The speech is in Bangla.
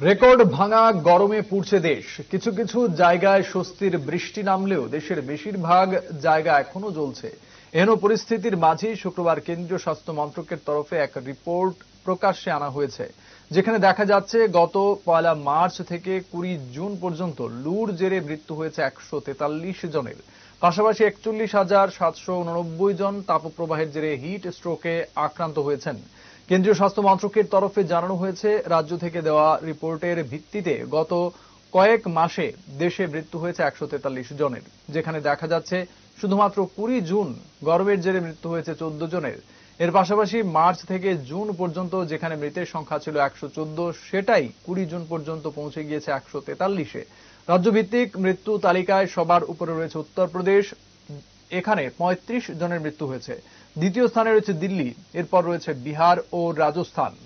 রেকর্ড ভাঙা গরমে পুড়ছে দেশ। কিছু কিছু জায়গায় স্বস্তির বৃষ্টি নামলেও দেশের বেশিরভাগ জায়গা এখনও জ্বলছে। এহেন পরিস্থিতির মাঝেই শুক্রবার কেন্দ্রীয় স্বাস্থ্য মন্ত্রকের তরফে এক রিপোর্ট প্রকাশ্যে আনা হয়েছে। যেখানে দেখা যাচ্ছে, গত পয়লা মার্চ থেকে কুড়ি জুন পর্যন্ত লুর জেরে মৃত্যু হয়েছে একশো তেতাল্লিশ জনের। পাশাপাশি একচল্লিশ হাজার সাতশো উননব্বই জন তাপপ্রবাহের জেরে হিট স্ট্রোকে আক্রান্ত হয়েছেন। কেন্দ্রীয় স্বাস্থ্য মন্ত্রকের তরফে জানানো হয়েছে, রাজ্য থেকে দেওয়া রিপোর্টের ভিত্তিতে গত কয়েক মাসে দেশে মৃত্যু হয়েছে একশো তেতাল্লিশ জনের, যেখানে দেখা যাচ্ছে শুধুমাত্র কুড়ি জুন গরমের জেরে মৃত্যু হয়েছে চোদ্দ জনের। এর পাশাপাশি মার্চ থেকে জুন পর্যন্ত যেখানে মৃতের সংখ্যা ছিল একশো চোদ্দ, সেটাই কুড়ি জুন পর্যন্ত পৌঁছে গিয়েছে একশো তেতাল্লিশে। রাজ্যভিত্তিক মৃত্যু তালিকায় সবার উপরে রয়েছে উত্তরপ্রদেশ এখানে পঁয়ত্রিশ জনের মৃত্যু হয়েছে। দ্বিতীয় স্থানে রয়েছে দিল্লি এরপর রয়েছে বিহার ও রাজস্থান।